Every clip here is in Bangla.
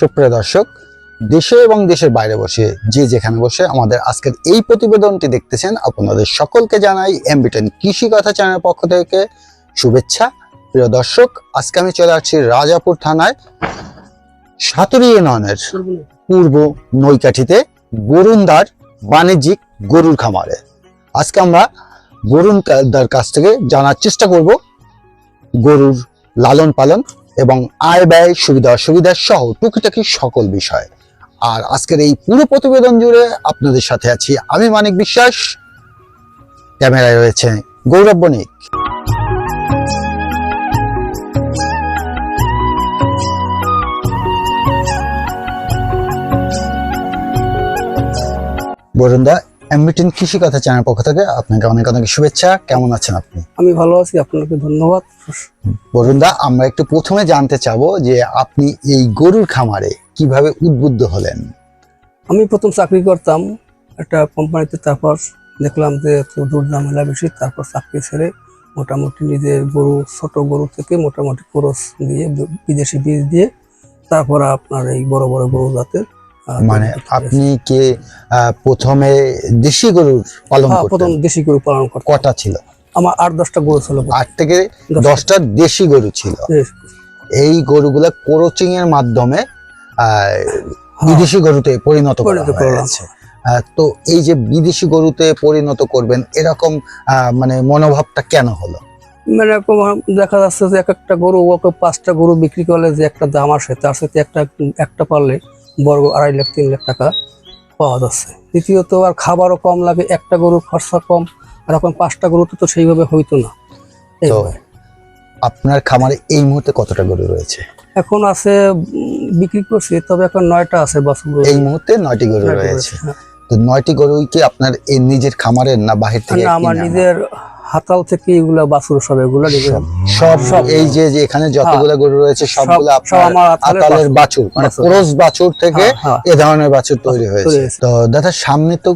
সুপ্রিয় দর্শক, দেশে এবং দেশের বাইরে বসে, যে যেখানে বসে আমাদের আজকের এই প্রতিবেদনটি দেখতেছেন, আপনাদের সকলকে জানাই এমবিটেন কৃষি কথা চ্যানেলের পক্ষ থেকে শুভেচ্ছা। প্রিয় দর্শক, আজকে আমি চলে আসছি রাজাপুর থানায়, সাতুরি ইউনিয়নের পূর্ব নৈকাঠিতে গরুনদার বাণিজ্যিক গরুর খামারে। আজকে আমরা গরুনদার কাছ থেকে জানার চেষ্টা করব গরুর লালন পালন এবং আয় ব্যয়, সুবিধা অসুবিধা সহ টুকিটাকি সকল বিষয়। আর আজকের এই পুরো প্রতিবেদন জুড়ে আপনাদের সাথে আছি আমি মানিক বিশ্বাস। ক্যামেরায় রয়েছে গৌরব বণিক। বরুণদা এমবিটিন কৃষি কথা চ্যানেল পক্ষ থেকে আপনাকে অনেক অনেক শুভেচ্ছা। কেমন আছেন আপনি? আমি ভালো আছি আপনাকে ধন্যবাদ। বরুণদা আমরা একটু প্রথমে জানতে চাবো যে আপনি এই গরুর খামারে কীভাবে উদ্বুদ্ধ হলেন? আমি প্রথম চাকরি করতাম একটা কোম্পানিতে তারপর দেখলাম যে একটু দূর ঝামেলা বেশি তারপর চাকরি ছেড়ে মোটামুটি নিজের গরু ছোট গরু থেকে মোটামুটি খরচ দিয়ে বিদেশি বীজ দিয়ে তারপর আপনার এই বড় বড় গরু জাতের মানে আপনি কে প্রথমে দেশি গরুর পালন হ্যাঁ, প্রথম দেশি গরু পালন কটা ছিল? আমার আট দশটা গরু ছিল আট থেকে দশটা। দেশি গরু ছিল। এই গরুগুলা কোরোচিং এর মাধ্যমে বিদেশি গরুতে পরিণত করা হয়েছে। তো এই যে বিদেশি গরুতে পরিণত করবেন এরকম মানে মনোভাবটা কেন হলো? মানে তোমার দেখা যাচ্ছে যে এক একটা গরু ওকে পাঁচটা গরু বিক্রি করলে যে একটা দাম আসে তার সাথে একটা একটা পারলে বড় আড়াই লাখ তিন লাখ টাকা পাওয়া যাচ্ছে। দ্বিতীয়ত আর খাবারও কম লাগে একটা গরুর খরচা কম আর এখন পাঁচটা গরুতে তো সেইভাবে হইতো না। আপনার খামারে এই মুহূর্তে কতটা গরু রয়েছে? এখন আছে বিক্রি করছি তবে এখন নয়টা আছে বাছুর এই মুহূর্তে নয়টি গরু রয়েছে। হ্যাঁ। তো নয়টি গরু কি আপনার এই নিজের খামারের না বাহির থেকে না আমার নিজের হাতাল থেকে এগুলো বাছুর সব এগুলো সব সব। এই যে যে এখানে যতগুলো গরু রয়েছে সবগুলো আপনার হাতালের বাছুর মানে বাছুর। ক্রস বাছুর থেকে হ্যাঁ, হ্যাঁ। এ ধরনের বাছুর তৈরি হয়েছে হয়েছে। তো দাদা সামনে তো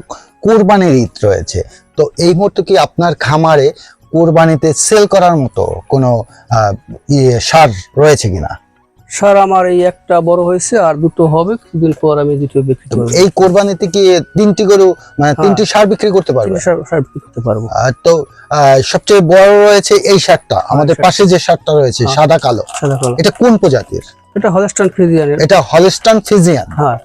কোরবানির ঈদ রয়েছে তো এই মুহূর্তে কি আপনার খামারে কোরবানিতে সেল করার মতো কোনো আহ, ইয়ে সার রয়েছে কিনা সার আমার এই একটা বড় হয়েছে আর দুটো হবে কিছুদিন পর আমি দুটো বিক্রি করব। এই কোরবানিতে কি তিনটি গরু মানে তিনটি সার বিক্রি করতে পারবে? সার বিক্রি করতে পারব। আর তো সবচেয়ে বড় রয়েছে এই সারটা। আমাদের পাশে যে সারটা রয়েছে হ্যাঁ। সাদা কালো। সাদা কালো। এটা কোন প্রজাতির? এটা হলস্টান ফ্রিজিয়ানের এটা হলস্টান ফিজিয়ান হ্যাঁ।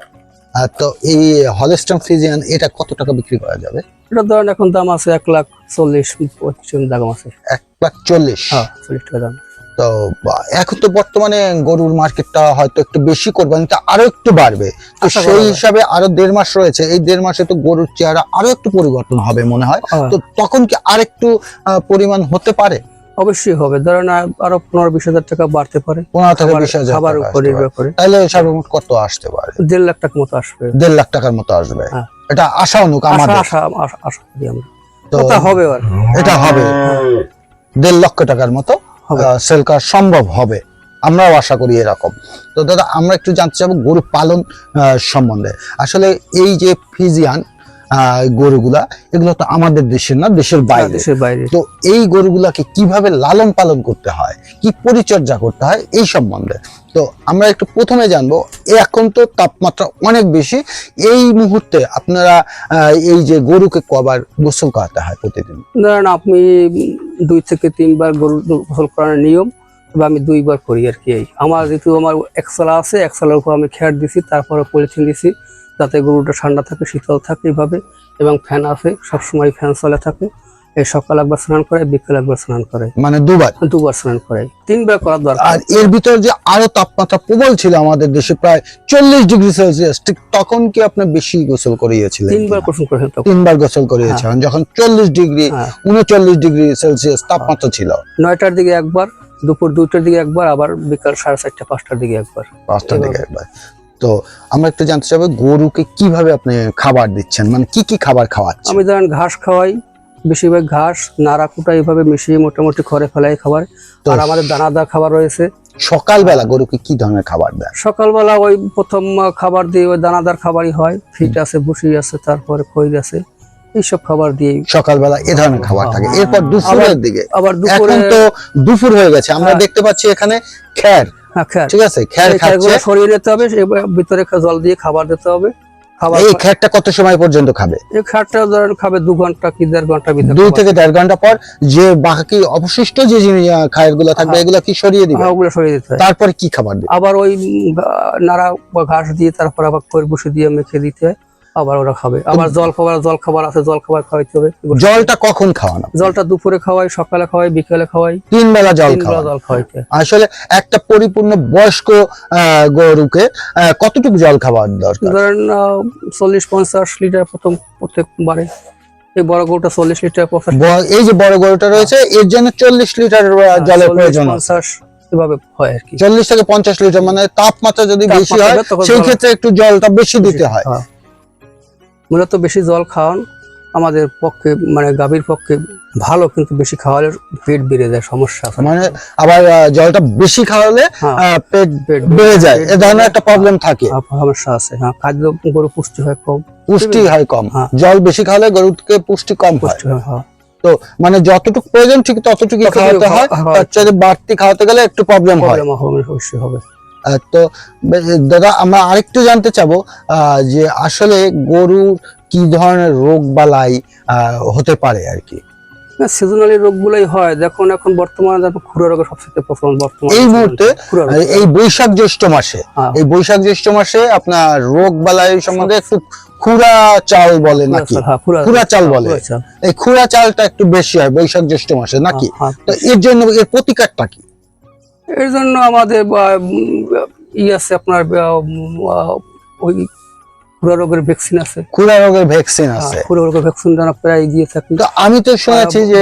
আর তো এই হলস্টান ফিজিয়ান এটা কত টাকা বিক্রি করা যাবে? এটা ধরেন এখন দাম আছে এক লাখ চল্লিশ পঁচিশ দাম আছে। এক লাখ চল্লিশ। হ্যাঁ চল্লিশ টাকা দাম। তো এখন তো বর্তমানে গরুর মার্কেটটা হয়তো একটু বেশি কোরবানিতে আরও একটু বাড়বে। তো সেই হিসাবে আরও দেড় মাস রয়েছে এই দেড় মাসে তো গরুর চেহারা আরও একটু পরিবর্তন হবে মনে হয়। হ্যাঁ, তো তখন কি আরেকটু আহ, পরিমাণ হতে পারে? অবশ্যই হবে ধরেন আর- আরও পনেরো বিশ হাজার টাকা বাড়তে পারে। পনেরো থেকে বিশ হাজার খাবার টাকা উপর আসতে নির্ভর পারে। করে তাহলে সর্বমোট কত আসতে পারে? দেড় লাখ টাকা মতো আসবে। দেড় লাখ টাকার মতো আসবে। হ্যাঁ। এটা আশা অনুক আমাদের। আশা আশা- করি আমরা। তো হবে আর এটা হবে। দেড় লক্ষ টাকার মতো। সেল করা সম্ভব হবে। আমরাও আশা করি এরকম। তো দাদা আমরা একটু জানতে চাবো গরু পালন সম্বন্ধে। আসলে এই যে ফিজিয়ান গরুগুলা এগুলো তো আমাদের দেশের না দেশের বাইরে। দেশের বাইরে। তো এই গরুগুলাকে কীভাবে লালন পালন করতে হয় কি পরিচর্যা করতে হয় এই সম্বন্ধে। তো আমরা একটু প্রথমে জানব এখন তো তাপমাত্রা অনেক বেশি। এই মুহূর্তে আপনারা এই যে গরুকে কবার গোসল করাতে হয় প্রতিদিন? ধরেন আপনি দুই থেকে তিনবার গরু গোসল করার নিয়ম তবে আমি দুইবার করি আর কি আমার যেহেতু আমার একসালা আছে একসালার উপর আমি খেয়ার দিছি, তারপরে পলিথিন দিছি, যাতে গরুটা ঠান্ডা থাকে, শীতল থাকে এভাবে, এবং ফ্যান আছে, সবসময় ফ্যান চলে থাকে। সকাল একবার স্নান করে বিকেল একবার স্নান করে। মানে দুবার? দুবার স্নান করে। তিনবার করার দরকার আর এর ভিতর যে আরও তাপমাত্রা প্রবল ছিল আমাদের দেশে প্রায় চল্লিশ ডিগ্রি সেলসিয়াস ঠিক তখন কি আপনি বেশি গোসল করিয়েছিলেন তিনবার কিনা? প্রশ্ন করে তিনবার গোসল করিয়েছিলেন যখন চল্লিশ ডিগ্রি হ্যাঁ। উনচল্লিশ ডিগ্রি সেলসিয়াস তাপমাত্রা ছিল। নয়টার দিকে একবার দুপুর দুইটার দিকে একবার আবার বিকাল সাড়ে চারটা পাঁচটার দিকে একবার। পাঁচটা এভাবে। দিকে একবার। তো আমরা একটু জানতে চাবো গরুকে কীভাবে আপনি খাবার দিচ্ছেন? মানে কি কি খাবার খাওয়াচ্ছেন? আমি ধরেন ঘাস খাওয়াই বেশিরভাগ ঘাস নাড়া কুটা এইভাবে মিশিয়ে মোটামুটি ঘরে ফেলাই খাবার। আর আমাদের দানাদার খাবার রয়েছে। সকালবেলা গরুকে কি ধরনের খাবার দেয় সকালবেলা ওই প্রথম খাবার দিয়ে ওই দানাদার খাবারই হয়। ফিট আছে ভুসি আছে তারপরে খৈর আছে। এইসব খাবার দিয়ে সকালবেলা এ ধরনের খাবার থাকে। এরপর দুপুরের দিকে। আবার দুপুরে এখন তো দুপুর হয়ে গেছে। আমরা হ্যাঁ। দেখতে পাচ্ছি এখানে খ্যার হ্যাঁ, ঠিক আছে? খ্যার খাচ্ছে। সরিয়ে নিতে হবে ভিতরে জল দিয়ে খাবার দিতে হবে। এই খ্যারটা কত সময় পর্যন্ত খাবে? এই খ্যারটা ধরেন খাবে দু ঘণ্টা কি দেড় ঘণ্টা ভিতরে দুই থেকে দেড় ঘণ্টা পর যে বাকি অবশিষ্ট যে খায়েরগুলো থাকবে হ্যাঁ। এগুলো কি সরিয়ে দিবে? হ্যাঁ, ওগুলো সরিয়ে দিতে হয়। তারপরে কি খাবার দিবে? আবার ওই নাড়া বা ঘাস দিয়ে তারপর আবার বসে দিয়ে মেখে দিতে হয়। আবার ওরা খাবে। আবার জল খাবার জল খাবার আছে জল খাবার খাওয়াইতে হবে। জলটা কখন খাওয়ানো? জলটা দুপুরে খাওয়াই সকালে খাওয়াই বিকেলে খাওয়াই। তিন বেলা জল খাওয়ানো। জল খাওয়াইতে। হয়। আসলে একটা পরিপূর্ণ বয়স্ক গরুকে কতটুকু জল খাওয়ার দরকার? ধরেন চল্লিশ পঞ্চাশ লিটার প্রথম প্রত্যেকবারে এই বড় গরুটা চল্লিশ লিটার এই যে বড় গরুটা রয়েছে এর জন্য চল্লিশ লিটার জলের প্রয়োজন পঞ্চাশ এভাবে হয় আর কি। চল্লিশ থেকে পঞ্চাশ লিটার মানে তাপমাত্রা যদি বেশি হয় সেই ক্ষেত্রে একটু জলটা বেশি দিতে হয়। হ্যাঁ। মূলত বেশি জল খাওয়ান আমাদের পক্ষে মানে গাভীর পক্ষে ভালো কিন্তু বেশি খাওয়ালে পেট বেড়ে যায় সমস্যা মানে আবার জলটা বেশি খাওয়ালে হ্যাঁ। পেট পেট বেড়ে যায়। এ ধরনের একটা প্রবলেম থাকে। সমস্যা আছে হ্যাঁ। খাদ্য গরু পুষ্টি হয় কম। পুষ্টি হয় কম। হ্যাঁ। জল বেশি খাওয়ালে গরুকে পুষ্টি কম হয়। পুষ্টি হয় হ্যাঁ। তো মানে যতটুকু প্রয়োজন ঠিক ততটুকু খাওয়াতে হয়। তার বাড়তি খাওয়াতে গেলে একটু প্রবলেম হয়। হবে অবশ্যই হবে। তো দাদা আমরা আরেকটু জানতে চাবো যে আসলে গরু কি ধরনের রোগ বালাই হতে পারে আর কি? সিজনালি রোগগুলোই হয়। দেখুন এখন বর্তমানে দেখো খুরা রোগের সবচেয়ে প্রচলন বর্তমানে এই মুহূর্তে এই বৈশাখ জ্যৈষ্ঠ মাসে হ্যাঁ। এই বৈশাখ জ্যৈষ্ঠ মাসে আপনার রোগ বালাই সম্বন্ধে একটু খুরা চাল বলে নাকি? হ্যাঁ, খুরা- চাল বলে। এই খুরা চালটা একটু বেশি হয় বৈশাখ জ্যৈষ্ঠ মাসে নাকি? হ্যাঁ, তো এর জন্য এর প্রতিকারটা কি? এর জন্য আমাদের ই আছে আপনার ওই খুরা রোগের ভ্যাকসিন আছে। খুরা রোগের ভ্যাকসিন আছে। খুরা রোগের ভ্যাকসিন আমরা প্রায় দিয়ে থাকি। তো আমি তো শুনেছি যে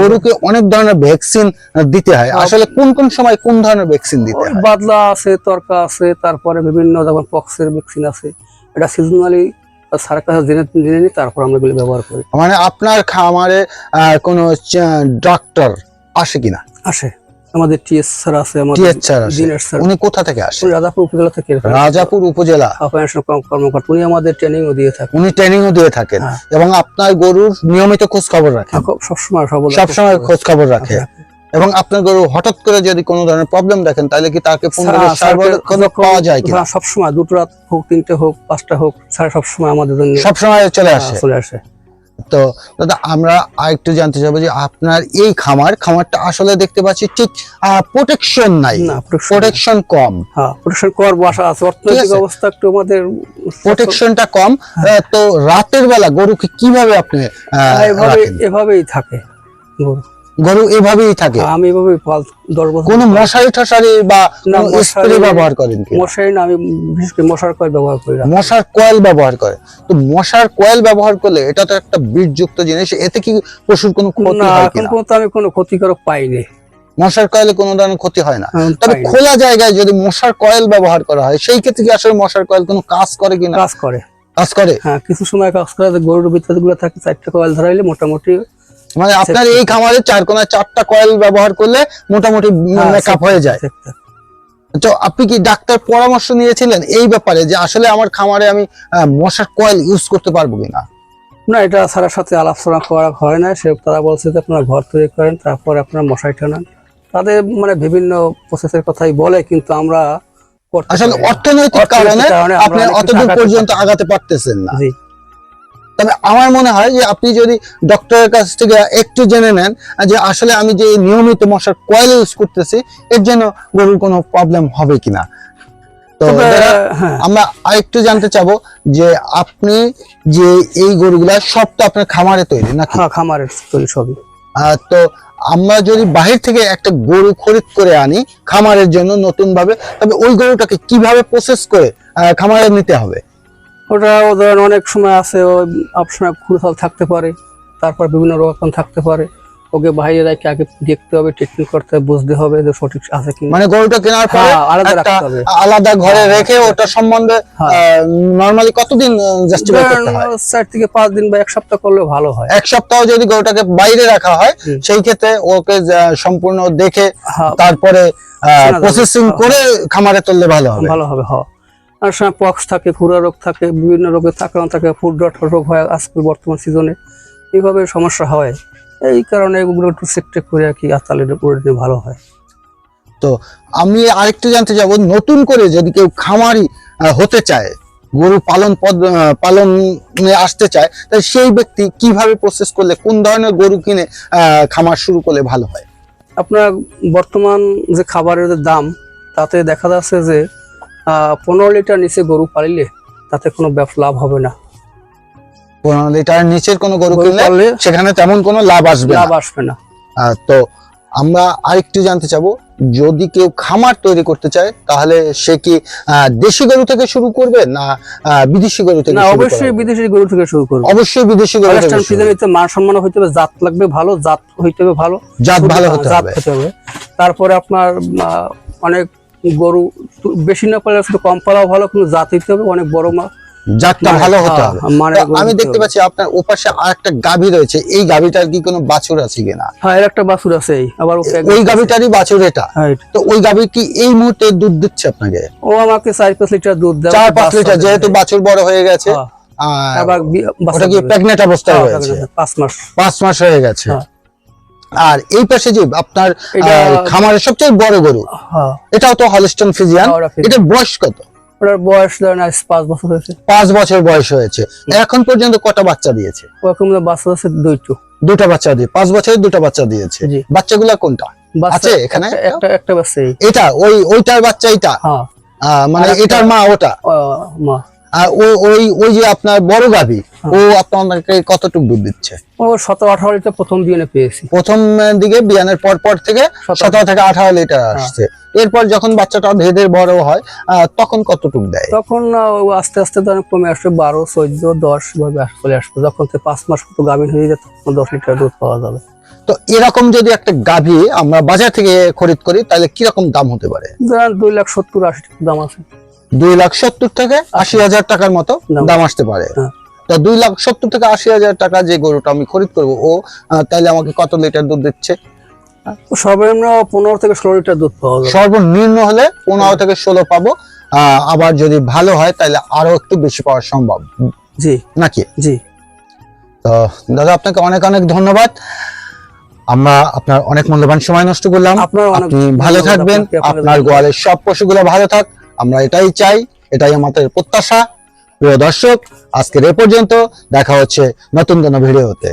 গরুকে অনেক ধরনের ভ্যাকসিন দিতে হয়। আসলে কোন কোন সময় কোন ধরনের ভ্যাকসিন দিতে হয়? বাদলা আছে তরকা আছে তারপরে বিভিন্ন যেমন পক্সের ভ্যাকসিন আছে। এটা সিজনালি সার কাছে জেনে জেনে নিই তারপর আমরা এগুলো ব্যবহার করি। মানে আপনার খামারে কোনো ডাক্তার আসে কিনা? আসে। আমাদের টিএস স্যার আছে আমাদের টিএস স্যার উনি কোথা থেকে আসে রাজাপুর উপজেলা থেকে রাজাপুর উপজেলা। অপারেশন কর্মকর্তা। উনি আমাদের ট্রেনিংও দিয়ে থাকে উনি ট্রেনিংও দিয়ে থাকেন। হ্যাঁ। এবং আপনার গরুর নিয়মিত খোঁজ খবর রাখেন সবসময় সব সবসময় খোঁজ খবর রাখে। এবং আপনার গরু হঠাৎ করে যদি কোনো ধরনের প্রবলেম দেখেন তাহলে কি তাকে পাওয়া যায় কিনা? হ্যাঁ, সবসময় দুটো রাত হোক তিনটে হোক পাঁচটা হোক স্যার সবসময় আমাদের জন্য সবসময় চলে হ্যাঁ, আসে চলে আসে। তো দাদা আমরা আরেকটু জানতে চাবো যে আপনার এই খামার খামারটা আসলে দেখতে পাচ্ছি ঠিক প্রোটেকশন নাই। প্রোটেকশন কম। হ্যাঁ প্রোটেকশন কর বাসা আছে। অর্থনৈতিক। অবস্থা একটু আমাদের প্রোটেকশনটা কম। তো রাতের বেলা গরুকে কীভাবে আপনি হ্যাঁ, এভাবে এভাবেই থাকে গরু। গরু এভাবেই থাকে। আমি এভাবেই পাল দশ বছর কোনো মশারি টশারি বা না, স্প্রে ব্যবহার করেন কি মশারি না আমি বিশেষ করে মশার কয়েল ব্যবহার করি না। মশার কয়েল ব্যবহার করে। তো মশার কয়েল ব্যবহার করলে এটা তো একটা বিষযুক্ত জিনিস এতে কি পশুর কোনো ক্ষতি হয় কিনা? পর্যন্ত আমি কোনো ক্ষতিকারক পাইনি। মশার কয়েলে কোনো ধরনের ক্ষতি হয় না। তবে খোলা জায়গায় যদি মশার কয়েল ব্যবহার করা হয় সেই ক্ষেত্রে কি আসলে মশার কয়েল কোনো কাজ করে কিনা? কাজ করে। কাজ করে? হ্যাঁ কিছু সময় কাজ করে যে গরুর ভিতরে গুলো থাকে চারটে কয়েল ধরাইলে মোটামুটি মানে আপনার এই খামারে চার কোনায় চারটা কয়েল ব্যবহার করলে মোটামুটি হ্যাঁ, মেকআপ হয়ে যায়। তো আপনি কি ডাক্তার পরামর্শ নিয়েছিলেন এই ব্যাপারে যে আসলে আমার খামারে আমি মশার কয়েল ইউজ করতে পারব কিনা? না এটা স্যারের সাথে আলোচনা করা হয় না। সে তারা বলছে যে আপনারা ঘর তৈরি করেন তারপর আপনারা মশাই টানান। তাদের মানে বিভিন্ন প্রসেসের কথাই বলে কিন্তু আমরা আসলে অর্থনৈতিক কারণে আপনি অতদূর পর্যন্ত আগাতে পারতেছেন না। তবে আমার মনে হয় যে আপনি যদি ডক্টরের কাছ থেকে একটু জেনে নেন যে আসলে আমি যে নিয়মিত মশার কয়েল ইউজ করতেছি এর জন্য গরুর কোনো প্রবলেম হবে কিনা? তো হ্যাঁ। আমরা আরেকটু জানতে চাবো যে আপনি যে এই গরুগুলা সব তো আপনার খামারে তৈরি নাকি? হ্যাঁ খামারের তৈরি সবই। আহ, তো আমরা যদি বাহির থেকে একটা গরু খরিদ করে আনি খামারের জন্য নতুন ভাবে তবে ওই গরুটাকে কীভাবে প্রসেস করে আহ, খামারে নিতে হবে? ওটা ওদের অনেক সময় আছে ওই আপনার খুরসাল থাকতে পারে তারপর বিভিন্ন রকম থাকতে পারে। ওকে বাইরে রেখে আগে দেখতে হবে ট্রিটমেন্ট করতে হবে বুঝতে হবে যে সঠিক আছে কি মানে গরুটা কেনার পরে হ্যাঁ, আলাদা রাখতে হবে। আলাদা ঘরে রেখে ওটা সম্বন্ধে হ্যাঁ। নরমালি কতদিন জাস্টিফাই করতে হয়? চার থেকে পাঁচ দিন বা এক সপ্তাহ করলে ভালো হয়। এক সপ্তাহ যদি গরুটাকে বাইরে রাখা হয় সেই ক্ষেত্রে ওকে সম্পূর্ণ দেখে হ্যাঁ। তারপরে প্রসেসিং হ্যাঁ। করে খামারে তুললে ভালো হবে। ভালো হবে হ আর সময় পক্স থাকে খুরা রোগ থাকে বিভিন্ন রোগের আক্রান্ত থাকে ফুড ডট রোগ হয় আজকাল বর্তমান সিজনে এইভাবে সমস্যা হয়। এই কারণে এগুলো একটু চেক করে আর কি আতালের উপরে ভালো হয়। তো আমি আরেকটু জানতে যাব নতুন করে যদি কেউ খামারি হতে চায় গরু পালন পদ পালনে আসতে চায় তাই সেই ব্যক্তি কীভাবে প্রসেস করলে কোন ধরনের গরু কিনে খামার শুরু করলে ভালো হয়? আপনার বর্তমান যে খাবারের দাম তাতে দেখা যাচ্ছে যে পনেরো লিটার নিচে গরু পালিলে তাতে কোনো লাভ হবে না। পনেরো লিটার নিচের কোনো গরু কিনলে পাললে সেখানে তেমন কোনো লাভ আসবে লাভ আসবে না। তো আমরা আরেকটু জানতে চাবো যদি কেউ খামার তৈরি করতে চায় তাহলে সে কি দেশি গরু থেকে শুরু করবে না বিদেশি গরু থেকে না অবশ্যই বিদেশি গরু থেকে শুরু করবে। অবশ্যই বিদেশি গরু থেকে শুরু মান সম্মান হইতে হবে জাত লাগবে ভালো জাত হইতে হবে ভালো। জাত ভালো হতে হবে। তারপরে আপনার অনেক গরু বেশি না পারলে শুধু কম পালাও ভালো কিন্তু জাত হইতে হবে অনেক বড় মা জাতটা ভালো হতে। হবে মানে আমি দেখতে পাচ্ছি আপনার ওপাশে আর একটা গাভী রয়েছে এই গাভীটার কি কোনো বাছুর আছে কিনা? হ্যাঁ এর একটা বাছুর আছে এই আবার ওই গাভীটারই বাছুর এটা? হ্যাঁ, তো ওই গাভী কি এই মুহূর্তে দুধ দিচ্ছে আপনাকে? ও আমাকে চার পাঁচ লিটার দুধ দেয় চার পাঁচ লিটার যেহেতু বাছুর বড় হয়ে গেছে হ্যাঁ, আবার ওটা কি। প্রেগনেন্ট অবস্থায় হ্যাঁ, রয়েছে? পাঁচ মাস। পাঁচ মাস হয়ে গেছে। হ্যাঁ। আর এই পাশে যে আপনার খামারের সবচেয়ে বড় গরু হ্যাঁ। এটাও তো হলস্টন ফিজিয়ান। এটার বয়স কত? ওটার বয়স ধরেন আজ পাঁচ বছর হয়েছে। পাঁচ বছর বয়স হয়েছে। এখন পর্যন্ত কটা বাচ্চা দিয়েছে? বাচ্চা আছে দুটা বাচ্চা দিয়ে পাঁচ বছরে দুটা বাচ্চা দিয়েছে। বাচ্চাগুলা কোনটা? আছে এখানে? একটা- একটা বাচ্চা এটা ওই ওইটার বাচ্চা এটা? হ্যাঁ। মানে এটার মা ওটা? মা। আর ওই ওই যে আপনার বড় গাভী ও আপনাকে কতটুকু দুধ দিচ্ছে? ও সতেরো আঠারো লিটার প্রথম বিয়ে পেয়েছি। প্রথম দিকে বিয়ানের পর পর থেকে সতেরো। থেকে আঠারো লিটার আসছে। এরপর যখন বাচ্চাটা ধীরে ধীরে বড় হয় তখন কতটুকু দেয়? তখন আস্তে আস্তে ধরেন কমে আসবে বারো চোদ্দ দশ ভাবে চলে আসবে। যখন পাঁচ মাস মতো গাভীর হয়ে যায় তখন দশ লিটার দুধ পাওয়া যাবে। তো এরকম যদি একটা গাভী আমরা বাজার থেকে খরিদ করি তাহলে কীরকম দাম হতে পারে? ধরেন দুই লাখ সত্তর আশি টাকা দাম আছে। দুই লাখ সত্তর থেকে আশি হাজার টাকার মতো দাম। আসতে পারে। হ্যাঁ। তো দুই লাখ সত্তর থেকে আশি হাজার টাকা যে গরুটা আমি খরিদ করব ও তাহলে আমাকে কত লিটার দুধ দিচ্ছে? সর্বনিম্ন পনেরো থেকে ষোলো লিটার দুধ পাওয়া সর্বনিম্ন হলে পনেরো থেকে ষোলো পাবো। আবার যদি ভালো হয় তাহলে আরও একটু বেশি পাওয়া সম্ভব। জি। নাকি? জি। তো দাদা আপনাকে অনেক অনেক ধন্যবাদ। আমরা আপনার অনেক মূল্যবান সময় নষ্ট করলাম। আপনি ভালো থাকবেন। আপনার গোয়ালের সব পশুগুলো ভালো থাক। আমরা এটাই চাই, এটাই আমাদের প্রত্যাশা। প্রিয় দর্শক, আজকের এ পর্যন্ত দেখা হচ্ছে নতুন কোনো ভিডিওতে।